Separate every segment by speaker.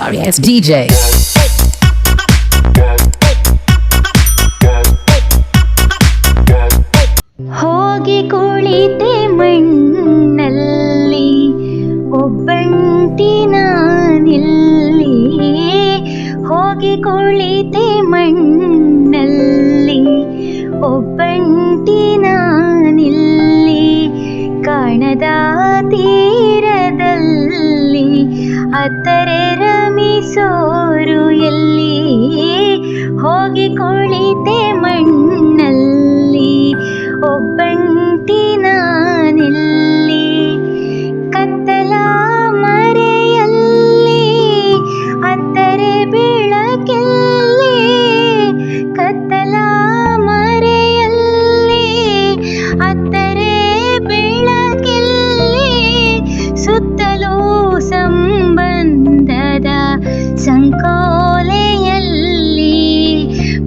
Speaker 1: sorry ass DJ.
Speaker 2: ಹೋಗಿ ಕುಳಿತೆ ಮಣ್ಣಲ್ಲಿ ಒಬ್ಬಂಟಿ ನಿಲ್ಲಿ ಹೋಗಿ ಕುಳಿತೆ ಮಣ್ಣಲ್ಲಿ, ಒಬ್ಬಂಟಿನ ನಿಲ್ಲಿ ಕಾಣದ ತೀರದಲ್ಲಿ ಅತ್ತರೆ ರಮಿಸೋರು ಎಲ್ಲಿ ಹೋಗಿ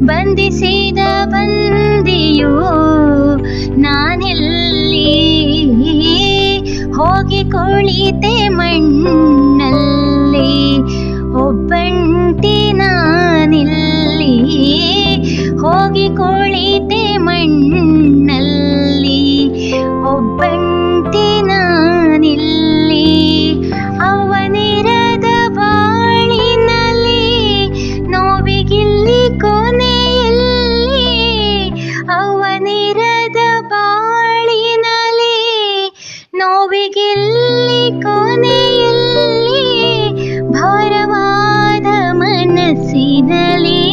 Speaker 2: ಬಂಧಿಸಿದ ಬಂದಿಯು ನಾನೆಲ್ಲಿ ಹೋಗಿ ಕುಳಿತೆ ಮಣ್ಣಲ್ಲಿ ಒಬ್ಬಂಟಿ ನೋವಿಗಿಲ್ಲಿ ಕೊನೆಯಲ್ಲಿ ಭಾರವಾದ ಮನಸ್ಸಿನಲ್ಲಿ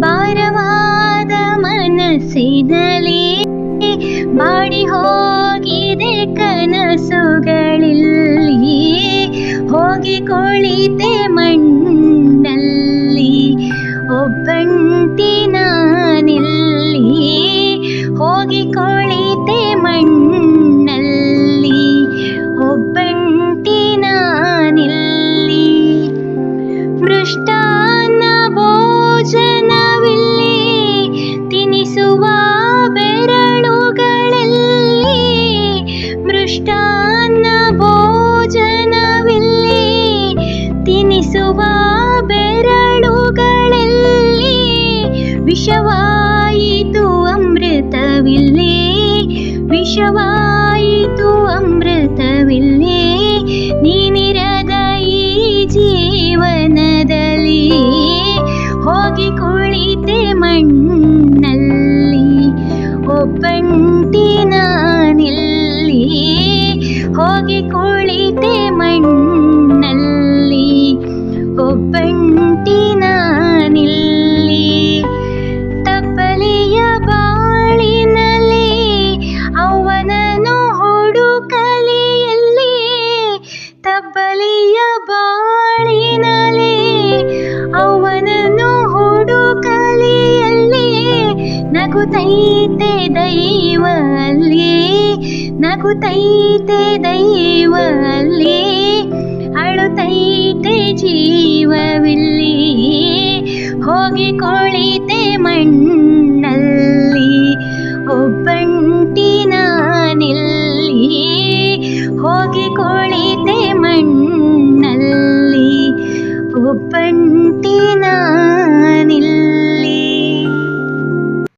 Speaker 2: ಭಾರವಾದ ಮನಸ್ಸಿನಲ್ಲಿ ಬಾಡಿ ಹೋಗಿದೆ ಕನಸುಗಳಲ್ಲಿ. ಹೋಗಿ ಕುಳಿತೆ ಮೃಷ್ಟಾನ್ನ ಭೋಜನವಿಲ್ಲಿ ತಿನಿಸುವ ಬೆರಳುಗಳಲ್ಲಿ ಮೃಷ್ಟಾನ್ನ ಭೋಜನವಿಲ್ಲಿ ತಿನಿಸುವ ಬೆರಳುಗಳಲ್ಲಿ ವಿಷವಾಯಿತು ಅಮೃತವಿಲ್ಲಿ ವಿಷವಾಯಿತು ಅಮೃತವಿಲ್ಲಿ ನಾನಿಲ್ಲಿ ಹೋಗಿ ಕುಳಿತೆ ಮಣ್ಣಲ್ಲಿ ನಗುತ್ತೈತೆ ದೈವಲ್ಲಿ ನಗು ನಗುತ್ತೈತೆ ದೈವಲ್ಲಿ ಅಳು ಅಳುತ್ತೈತೆ ಜೀವವಿಲ್ಲಿ ಹೋಗಿ ಕೊಳಿತೆ ಮಣ್ಣಲ್ಲಿ